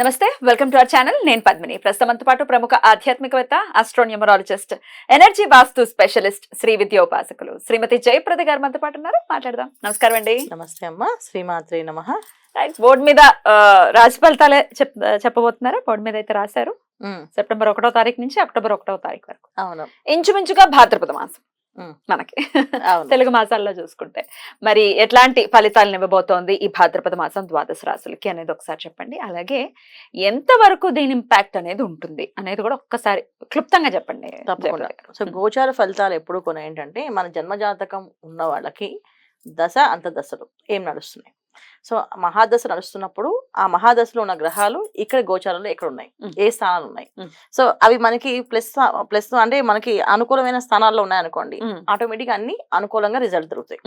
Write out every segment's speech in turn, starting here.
నమస్తే welcome to our channel. నేను పద్మిని. ప్రస్తుతంతో పాటు ప్రముఖ ఆధ్యాత్మికవేత్త astronumerologist energy vastu specialist Shri విద్యోపాసకులు Shrimati Jayaprada garu మనతో పాటు ఉన్నారు. మాట్లాడదాం. నమస్కారం అండి. నమస్తే అమ్మ. శ్రీమాత్రి నమ. రైట్ బోర్డు మీద రాశి ఫలితాలే చెప్ చెప్పబోతున్నారా? బోర్డు మీద అయితే రాశారు. సెప్టెంబర్ ఒకటో తారీఖు నుంచి అక్టోబర్ ఒకటో తారీఖు వరకు. అవును. ఇంచుమించుగా భాద్రపద మాసం. మనకి. తెలుగు మాసాల్లో చూసుకుంటే. మరి ఎట్లాంటి ఫలితాలను ఇవ్వబోతోంది ఈ భాద్రపద మాసం ద్వాదశ రాశులకి అనేది ఒకసారి చెప్పండి. అలాగే ఎంత వరకు దీని ఇంపాక్ట్ అనేది ఉంటుంది అనేది కూడా ఒక్కసారి క్లుప్తంగా చెప్పండి. తప్పకుండా. సో గోచార ఫలితాలు ఎప్పుడు కొన్ని ఏంటంటే మన జన్మజాతకం ఉన్న వాళ్ళకి దశ అంత దశలు ఏం నడుస్తున్నాయి? సో మహాదశ నడుస్తున్నప్పుడు ఆ మహాదశలో ఉన్న గ్రహాలు ఇక్కడ గోచారంలో ఎక్కడ ఉన్నాయి. ఏ స్థానాలు ఉన్నాయి. సో అవి మనకి ప్లస్ ప్లస్ అంటే మనకి అనుకూలమైన స్థానాల్లో ఉన్నాయనుకోండి మ్మ్. ఆటోమేటిక్ అన్ని అనుకూలంగా రిజల్ట్ దొరుకుతాయి.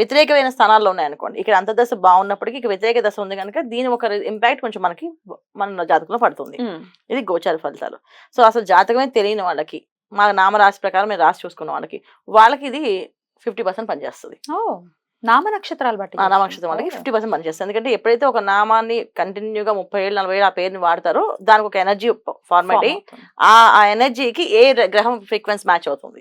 వ్యతిరేకమైన స్థానాల్లో ఉన్నాయనుకోండి ఇక్కడ అంతర్దశ బాగున్నప్పటికీ ఇక వ్యతిరేక దశ ఉంది కనుక దీని ఒక ఇంపాక్ట్ కొంచెం మనకి మన జాతకంలో పడుతుంది. ఇది గోచార ఫలితాలు సో అసలు జాతకమే తెలియని వాళ్ళకి మా నామరాశి ప్రకారం మేము రాసి చూసుకున్న వాళ్ళకి వాళ్ళకి ఇది ఫిఫ్టీ పర్సెంట్ పనిచేస్తుంది నామ నక్షత్రాలు బట్టి వాళ్ళకి ఫిఫ్టీ పర్సెంట్ పనిచేస్తుంది ఎందుకంటే ఎప్పుడైతే ఒక నామాన్ని కంటిన్యూగా ముప్పై ఏళ్ళు నలభై ఏళ్ళు ఆ పేరుని వాడతారో దానికి ఒక ఎనర్జీ ఫార్మాట్ అయ్యి ఆ ఆ ఎనర్జీకి ఏ గ్రహం ఫ్రీక్వెన్సీ మ్యాచ్ అవుతుంది.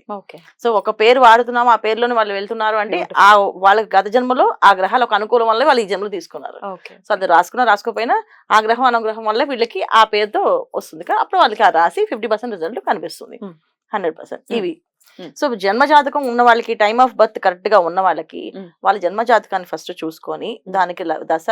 సో ఒక పేరు వాడుతున్నాము ఆ పేరులోనే వాళ్ళు వెళ్తున్నారు అంటే. ఆ వాళ్ళ గత జన్మలో ఆ గ్రహాలు ఒక అనుకూలం వల్ల వాళ్ళు ఈ జన్మలో తీసుకున్నారు. సో అది రాసుకున్నా రాసుకోకపోయినా ఆ గ్రహం అనుగ్రహం వల్ల వీళ్ళకి ఆ పేరుతో వస్తుంది. అప్పుడు వాళ్ళకి ఆ రాసి ఫిఫ్టీ పర్సెంట్ రిజల్ట్ కనిపిస్తుంది. Hundred percent. ఇవి. సో జన్మ జాతకం ఉన్న వాళ్ళకి టైమ్ ఆఫ్ బర్త్ కరెక్ట్గా ఉన్న వాళ్ళకి Hmm. వాళ్ళ జన్మ జాతకాన్ని ఫస్ట్ చూసుకొని దానికి ల- దశ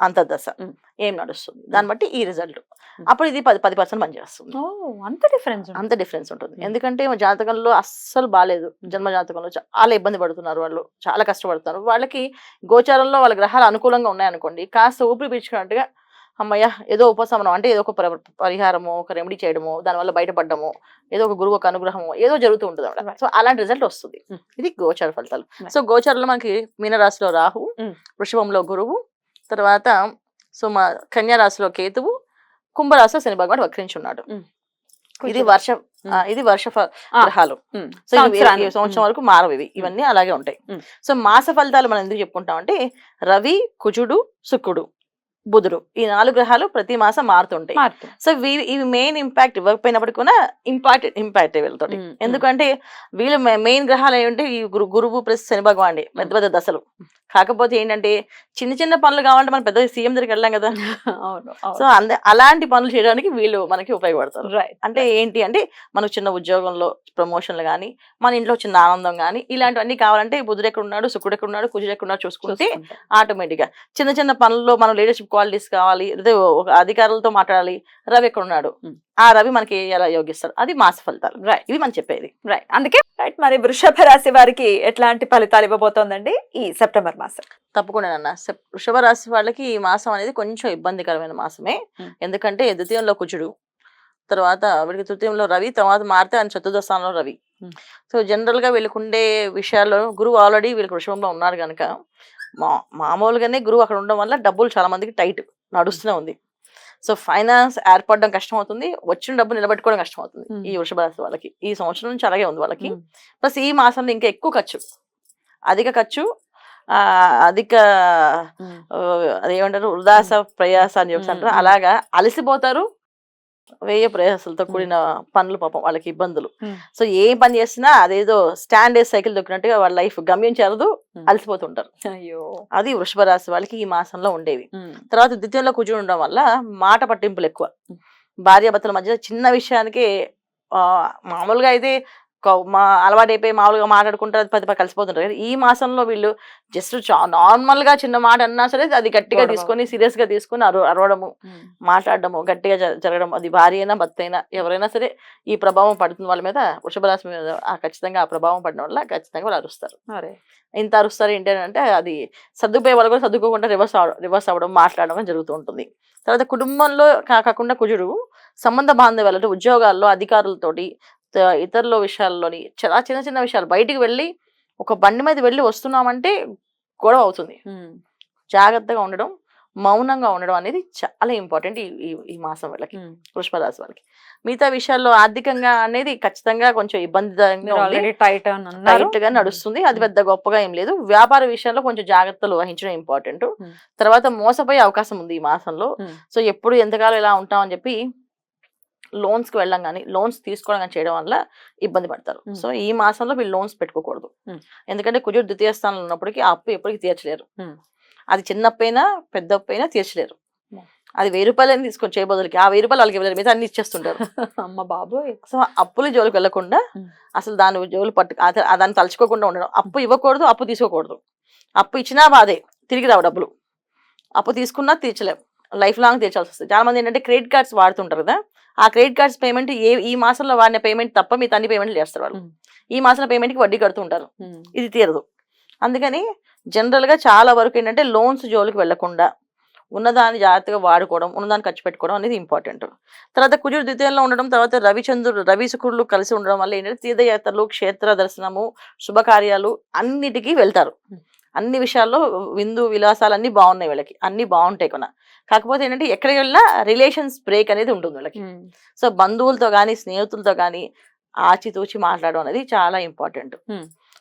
అంతర్దశ. Hmm. ఏం నడుస్తుంది? దాన్ని బట్టి ఈ రిజల్ట్ అప్పుడు ఇది పది పది పర్సెంట్ పనిచేస్తుంది. అంత డిఫరెన్స్ అంత డిఫరెన్స్ ఉంటుంది. Hmm. ఎందుకంటే జాతకంలో అస్సలు బాగాలేదు జన్మ జాతకంలో చాలా ఇబ్బంది పడుతున్నారు వాళ్ళు. చాలా కష్టపడుతున్నారు. వాళ్ళకి గోచారంలో వాళ్ళ గ్రహాలు అనుకూలంగా ఉన్నాయనుకోండి కాస్త ఊపిరి పీల్చుకున్నట్టుగా అమ్మయ్య ఏదో ఉపశమనం అంటే ఏదో ఒక పరి- పరిహారము ఒక రెమెడీ చేయడము దానివల్ల బయటపడడము ఏదో ఒక గురువు ఒక అనుగ్రహము ఏదో జరుగుతూ ఉంటుంది అన్నమాట. సో అలాంటి రిజల్ట్ వస్తుంది Hmm. ఇది గోచార ఫలితాలు. సో గోచారంలో మనకి మీనరాశిలో రాహు Hmm. వృషభంలో గురువు తర్వాత సో మా కన్యా రాశిలో కేతువు కుంభరాశిలో శని భగవాన్ వక్రించున్నాడు Hmm. ఇది వర్ష ఇది వర్ష. గ్రహాలు. సో సంవత్సరం వరకు మారవు ఇవి ఇవన్నీ అలాగే ఉంటాయి. సో మాస ఫలితాలు మనం ఎందుకు చెప్పుకుంటాం అంటే రవి కుజుడు శుక్రుడు బుధుడు. ఈ నాలుగు గ్రహాలు ప్రతి మాసం మారుతుంటాయి. సో ఇవి ఇవి మెయిన్ ఇంపాక్ట్ ఇవ్వకపోయినప్పటికీ కూడా ఇంపాక్ట్ ఇంపాక్ట్ వీళ్ళతోటి. ఎందుకంటే వీళ్ళు మెయిన్ గ్రహాలు ఏంటంటే ఈ గురు గురువు ప్లస్ శని భగవాన్ పెద్ద పెద్ద దశలు. కాకపోతే ఏంటంటే చిన్న చిన్న పనులు కావాలంటే మనం పెద్ద సీఎం దగ్గరికి వెళ్ళాం కదా. సో అంద అలాంటి పనులు చేయడానికి వీళ్ళు మనకి ఉపయోగపడతారు. రైట్ అంటే ఏంటి అంటే మనకు చిన్న ఉద్యోగంలో ప్రమోషన్లు కానీ మన ఇంట్లో చిన్న ఆనందం కానీ ఇలాంటివన్నీ కావాలంటే బుధుడు ఎక్కడ ఉన్నాడు శుక్రుడు ఎక్కడ ఉన్నాడు కుజుడు ఎక్కడ ఉన్నాడు చూసుకుంటే ఆటోమేటిక్గా చిన్న చిన్న పనుల్లో మనం లీడర్షిప్ క్వాలిటీస్ కావాలి ఒక అధికారులతో మాట్లాడాలి రవి ఎక్కడ ఉన్నాడు. ఆ రవి మనకి ఎలా యోగిస్తాడు? అది మాస ఫలితాలు. రైట్ ఇవి మనం చెప్పేది. రైట్ అందుకే రైట్ మరి వృషభ రాశి వారికి ఎట్లాంటి ఫలితాలు ఇవ్వబోతోందండి ఈ సెప్టెంబర్ మాసం? తప్పకుండా అన్న వృషభ రాశి వాళ్ళకి ఈ మాసం అనేది కొంచెం ఇబ్బందికరమైన మాసమే. ఎందుకంటే ద్వితీయంలో కుజుడు తర్వాత వీడికి తృతీయంలో రవి తర్వాత మారితే ఆయన చతుర్థ స్థానంలో రవి. సో జనరల్గా వీళ్ళకు ఉండే విషయాల్లో గురువు ఆల్రెడీ వీళ్ళకి వృషభంలో ఉన్నారు కనుక మా మామూలుగానే గురువు అక్కడ ఉండడం వల్ల డబ్బులు చాలా మందికి టైట్ నడుస్తూనే ఉంది. సో ఫైనాన్స్ ఏర్పడడం కష్టం అవుతుంది వచ్చిన డబ్బు నిలబెట్టుకోవడం కష్టం అవుతుంది. ఈ వృషభ రాశి వాళ్ళకి. ఈ సంవత్సరం నుంచి అలాగే ఉంది వాళ్ళకి. ప్లస్ ఈ మాసంలో ఇంకా ఎక్కువ ఖర్చు అధిక ఖర్చు ఆ, అధిక అదేమంటారు ఉదాస ప్రయాస అని చెప్పి అంటారు. అలాగా అలసిపోతారు వేయ ప్రయాసాలతో కూడిన పనులు పాపం వాళ్ళకి ఇబ్బందులు. సో ఏ పని చేసినా అదేదో స్టాండ్ వేసి సైకిల్ దొక్కినట్టుగా వాళ్ళ లైఫ్ గమ్యం చేరదు. అలసిపోతుంటారు అయ్యో అది వృషభ రాశి వాళ్ళకి ఈ మాసంలో ఉండేవి. తర్వాత ద్వితీయంలో కూర్చుని ఉండడం వల్ల మాట పట్టింపులు ఎక్కువ. భార్యాభర్తల మధ్య చిన్న విషయానికి ఆ, మామూలుగా అయితే మా అలవాటు అయిపోయి మామూలుగా మాట్లాడుకుంటారు పది పది కలిసిపోతుంటారు. కానీ ఈ మాసంలో వీళ్ళు జస్ట్ నార్మల్గా చిన్న మాట అన్నా సరే అది గట్టిగా. తీసుకొని సీరియస్గా తీసుకొని అరు అరవడము మాట్లాడడము గట్టిగా జరగడం. అది భార్య అయినా భర్త అయినా ఎవరైనా సరే ఈ ప్రభావం పడుతుంది వాళ్ళ మీద వృషభ రాశి మీద ఆ ఖచ్చితంగా ఆ ప్రభావం పడడం వల్ల ఖచ్చితంగా వాళ్ళు అరుస్తారు. అరే! ఇంత అరుస్తారు ఏంటి అని అంటే అది సర్దుకుపోయే వాళ్ళు కూడా సర్దుకోకుండా రివర్స్ రివర్స్ అవ్వడం మాట్లాడడం జరుగుతూ ఉంటుంది. తర్వాత కుటుంబంలో కాకుండా కుజుడు సంబంధ బాంధవ్యాలు ఉద్యోగాల్లో అధికారులతోటి ఇతరుల విషయాల్లోని చాలా చిన్న చిన్న విషయాలు బయటికి వెళ్ళి ఒక బండి మీద వెళ్ళి వస్తున్నామంటే గొడవ అవుతుంది. జాగ్రత్తగా ఉండడం మౌనంగా ఉండడం అనేది చాలా ఇంపార్టెంట్ ఈ ఈ- మాసం వాళ్ళకి వృషభ రాశి వాళ్ళకి మిగతా విషయాల్లో ఆర్థికంగా అనేది ఖచ్చితంగా కొంచెం ఆల్రెడీ టైట్గా నడుస్తుంది. అది పెద్ద గొప్పగా ఏం లేదు. వ్యాపార విషయంలో కొంచెం జాగ్రత్తలు వహించడం ఇంపార్టెంట్. తర్వాత మోసపోయే అవకాశం ఉంది ఈ మాసంలో. సో ఎప్పుడు ఎంతకాలం ఇలా ఉంటామని చెప్పి లోన్స్కి వెళ్ళడం కానీ లోన్స్ తీసుకోవడం కానీ చేయడం వల్ల ఇబ్బంది పడతారు. సో ఈ మాసంలో వీళ్ళు లోన్స్ పెట్టుకోకూడదు. ఎందుకంటే కుజుడు ద్వితీయ స్థానంలో ఉన్నప్పటికీ ఆ అప్పు ఎప్పటికీ తీర్చలేరు. అది చిన్న అప్పు అయినా పెద్ద అప్పు అయినా తీర్చలేరు. అది వెయ్యి రూపాయలని తీసుకొని చేయబోదులకి ఆ వెయ్యి రూపాయలు వాళ్ళకి ఇవ్వలేరు. మిగతా అన్ని ఇచ్చేస్తుంటారు. అమ్మ బాబోయ్! సో అప్పులు జోలికి వెళ్ళకుండా. అసలు దాని జోలు పట్టు దాన్ని తలుచుకోకుండా ఉండడం. అప్పు ఇవ్వకూడదు అప్పు తీసుకోకూడదు. అప్పు ఇచ్చినా బాధే. తిరిగి రావు డబ్బులు. అప్పు తీసుకున్నా తీర్చలేం. లైఫ్ లాంగ్ తీర్చాల్సి వస్తుంది. చాలా మంది ఏంటంటే క్రెడిట్ కార్డ్స్ వాడుతుంటారు కదా ఆ క్రెడిట్ కార్డ్స్ పేమెంట్ ఏ ఈ మాసంలో వాడిన పేమెంట్ తప్ప మీ అన్ని పేమెంట్లు చేస్తారు వాళ్ళు. ఈ మాసంలో పేమెంట్కి వడ్డీ కడుతుంటారు ఇది తీరదు. అందుకని జనరల్గా చాలా వరకు ఏంటంటే లోన్స్ జోలికి వెళ్ళకుండా ఉన్నదాన్ని జాగ్రత్తగా వాడుకోవడం ఉన్నదాన్ని ఖర్చు పెట్టుకోవడం అనేది ఇంపార్టెంట్. తర్వాత కుజుడు ద్వితీయంలో ఉండడం తర్వాత రవిచంద్రుడు రవి శుక్రుడు కలిసి ఉండడం వల్ల ఏంటంటే తీర్థయాత్రలు క్షేత్ర దర్శనము శుభకార్యాలు అన్నిటికీ వెళ్తారు. అన్ని విషయాల్లో విందు విలాసాలు అన్ని బాగున్నాయి వీళ్ళకి. అన్ని బాగుంటాయి కొన కాకపోతే ఏంటంటే ఎక్కడికి వెళ్ళినా రిలేషన్స్ బ్రేక్ అనేది ఉంటుంది వీళ్ళకి. సో బంధువులతో కానీ స్నేహితులతో కానీ ఆచితూచి మాట్లాడడం అనేది చాలా ఇంపార్టెంట్.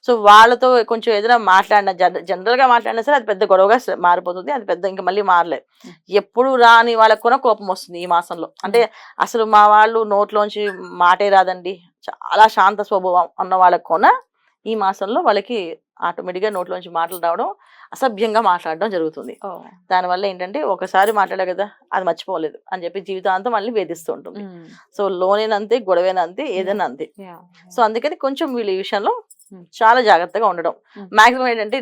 సో వాళ్ళతో కొంచెం ఏదైనా మాట్లాడిన జనరల్గా మాట్లాడినా సరే అది పెద్ద గొడవగా మారిపోతుంది. అది పెద్ద ఇంకా మళ్ళీ మారలేదు. ఎప్పుడు రాని వాళ్ళకు కూడా కోపం వస్తుంది ఈ మాసంలో. అంటే అసలు మా వాళ్ళు నోట్లోంచి మాటే రాదండి. చాలా శాంత స్వభావం అన్న వాళ్ళకు కూడా ఈ మాసంలో వాళ్ళకి ఆటోమేటిక్గా నోట్లోంచి మాటలు రావడం అసభ్యంగా మాట్లాడడం జరుగుతుంది. దానివల్ల ఏంటంటే ఒకసారి మాట్లాడే కదా అది మర్చిపోలేదు అని చెప్పి జీవితాంతం మళ్ళీ వేధిస్తూ ఉంటుంది. సో లోనేనంతే గొడవేనంతే ఏదైనా అంతే సో అందుకని కొంచెం వీళ్ళు ఈ విషయంలో. చాలా జాగ్రత్తగా ఉండడం. మాక్సిమం ఏంటంటే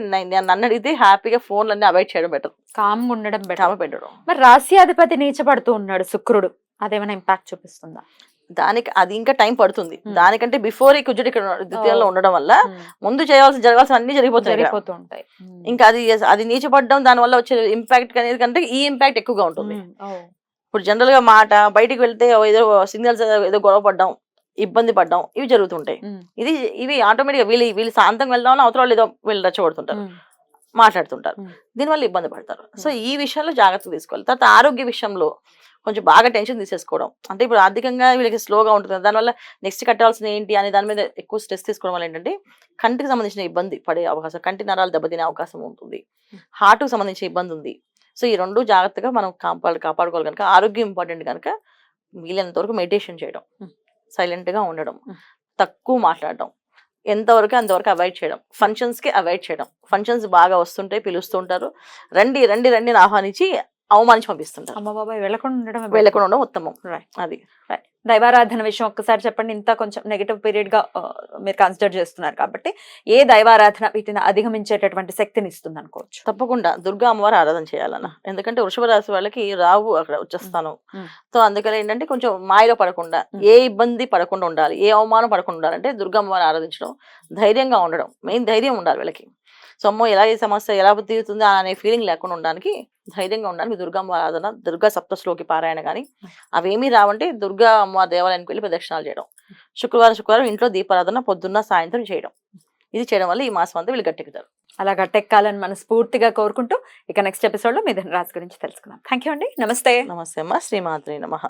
నన్ను అడిగితే హ్యాపీగా ఫోన్లన్నీ అవాయిడ్ చేయడం బెటర్. కామ్ ఉండడం బెటర్. పెట్టడం. మరి రాశ్యాధిపతి నీచపడుతూ ఉన్నాడు శుక్రుడు. అదేమైనా ఇంపాక్ట్ చూపిస్తుందా? దానికి అది ఇంకా టైం పడుతుంది. దానికంటే బిఫోర్ ఈ కుజుడు ఇక్కడ ద్వితీయంలో. ఉండడం వల్ల ముందు చేయాల్సిన జరగాల్సిన అన్ని జరిగిపోతాయి ఇంకా అది అది నీచపడడం దాని వల్ల వచ్చే ఇంపాక్ట్ అనేది కంటే ఈ ఇంపాక్ట్ ఎక్కువగా ఉంటుంది. ఇప్పుడు జనరల్గా మాట బయటికి వెళ్తే ఏదో సిగ్నల్స్ ఏదో గొడవ పడ్డం ఇబ్బంది పడ్డం ఇవి జరుగుతుంటాయి. ఇది ఇవి ఆటోమేటిక్ వీళ్ళు వీళ్ళు శాంతంగా వెళ్దాం అవతల వాళ్ళు ఏదో వీళ్ళు రెచ్చగొడుతుంటారు. మాట్లాడుతుంటారు. దీనివల్ల ఇబ్బంది పడతారు. సో ఈ విషయంలో జాగ్రత్త తీసుకోవాలి. తర్వాత ఆరోగ్య విషయంలో కొంచెం బాగా టెన్షన్ తీసేసుకోవడం. అంటే ఇప్పుడు ఆర్థికంగా వీళ్ళకి స్లోగా ఉంటుంది. దానివల్ల నెక్స్ట్ కట్టాల్సిన ఏంటి అనే దాని మీద ఎక్కువ స్ట్రెస్ తీసుకోవడం వల్ల ఏంటంటే కంటికి సంబంధించిన ఇబ్బంది పడే అవకాశం కంటి నరాలు దెబ్బతినే అవకాశం ఉంటుంది. హార్ట్కి సంబంధించిన ఇబ్బంది ఉంది. సో ఈ రెండు జాగ్రత్తగా మనం కాపాడు కాపాడుకోవాలి కనుక ఆరోగ్యం ఇంపార్టెంట్ కనుక వీలైనంత వరకు మెడిటేషన్ చేయడం. Hmm. silent గా ఉండడం. తక్కువ మాట్లాడడం. ఎంతవరకు అంతవరకు అవాయిడ్ చేయడం. ఫంక్షన్స్కి అవాయిడ్ చేయడం. ఫంక్షన్స్ బాగా వస్తుంటాయి పిలుస్తుంటారు. రండి రండి రండి ఆహ్వానించి అవమానించి పంపిస్తుంటారు అమ్మ బాబాయ్ వెళ్ళకుండా ఉండడం. వెళ్ళకుండా ఉండడం ఉత్తమం. అది. దైవారాధన విషయం ఒక్కసారి చెప్పండి. ఇంత కొంచెం నెగిటివ్ పీరియడ్గా మీరు కన్సిడర్ చేస్తున్నారు కాబట్టి ఏ దైవారాధన వీటిని అధిగమించేటటువంటి శక్తిని ఇస్తుంది అనుకోవచ్చు. తప్పకుండా. దుర్గా అమ్మవారు ఆరాధన చేయాలన్న. ఎందుకంటే వృషభ రాశి వాళ్ళకి రావు అక్కడ వచ్చేస్తాను. సో అందుకని ఏంటంటే కొంచెం మాయలో పడకుండా. ఏ ఇబ్బంది పడకుండా ఉండాలి ఏ అవమానం పడకుండా ఉండాలంటే దుర్గా అమ్మవారు ఆరాధించడం ధైర్యంగా ఉండడం. మెయిన్ ధైర్యం ఉండాలి వీళ్ళకి. సో అమ్మో ఎలా ఈ సమస్య ఎలా తీరుతుంది అనే ఫీలింగ్ లేకుండా ఉండడానికి ధైర్యంగా ఉండడానికి దుర్గా ఆరాధన దుర్గా సప్తశ్లోకి పారాయణ కానీ అవేమీ రావంటే దుర్గా అమ్మ దేవాలయానికి వెళ్ళి ప్రదక్షిణాలు చేయడం. శుక్రవారం శుక్రవారం ఇంట్లో దీపారాధన పొద్దున్న సాయంత్రం చేయడం. ఇది చేయడం వల్ల ఈ మాసం అంతా వీళ్ళు గట్టెక్కుతారు. అలా గట్టెక్కాలని మనస్ఫూర్తిగా కోరుకుంటూ ఇక నెక్స్ట్ ఎపిసోడ్లో మీ ధనరాశి గురించి తెలుసుకుందాం. థ్యాంక్ యూ అండి. నమస్తే. నమస్తే అమ్మ. శ్రీమాత్రి నమ.